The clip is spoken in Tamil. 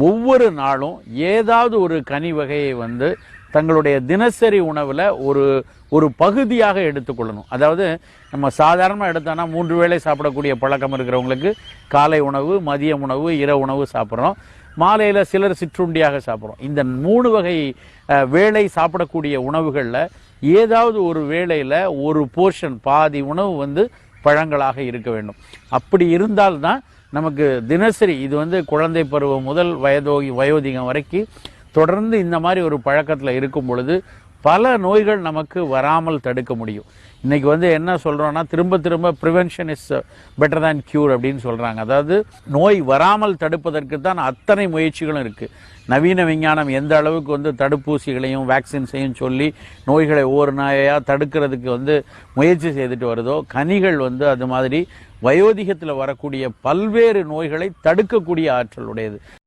ஒவ்வொரு நாளும் ஏதாவது ஒரு கனி வகையை வந்து தங்களுடைய தினசரி உணவில் ஒரு ஒரு பகுதியாக எடுத்துக்கொள்ளணும் அதாவது நம்ம சாதாரணமாக எடுத்தோன்னா மூன்று வேளை சாப்பிடக்கூடிய பழக்கம் இருக்கிறவங்களுக்கு காலை உணவு மதிய உணவு இரவு உணவு சாப்பிட்றோம். மாலையில் சிலர் சிற்றுண்டியாக சாப்பிட்றோம். இந்த மூணு வகை வேலை வேளை சாப்பிடக்கூடிய உணவுகளில் ஏதாவது ஒரு வேளையில் ஒரு போர்ஷன் பாதி உணவு வந்து பழங்களாக இருக்க வேண்டும். அப்படி இருந்தால்தான் நமக்கு தினசரி இது வந்து குழந்தை பருவம் முதல் வயதோகி வயோதிகம் வரைக்கும் தொடர்ந்து இந்த மாதிரி ஒரு பழக்கத்தில் இருக்கும் பொழுது பல நோய்கள் நமக்கு வராமல் தடுக்க முடியும். இன்றைக்கி வந்து என்ன சொல்கிறோன்னா திரும்ப திரும்ப prevention is better than cure அப்படின்னு சொல்கிறாங்க அதாவது நோய் வராமல் தடுப்பதற்கு தான் அத்தனை முயற்சிகளும் இருக்குது நவீன விஞ்ஞானம் எந்த அளவுக்கு வந்து தடுப்பூசிகளையும் வேக்சின்ஸையும் சொல்லி நோய்களை ஒவ்வொரு நோயாக தடுக்கிறதுக்கு வந்து முயற்சி செய்துட்டு வருதோ கனிகள் வந்து அது மாதிரி வயோதிகத்தில் வரக்கூடிய பல்வேறு நோய்களை தடுக்கக்கூடிய ஆற்றல் உடையது.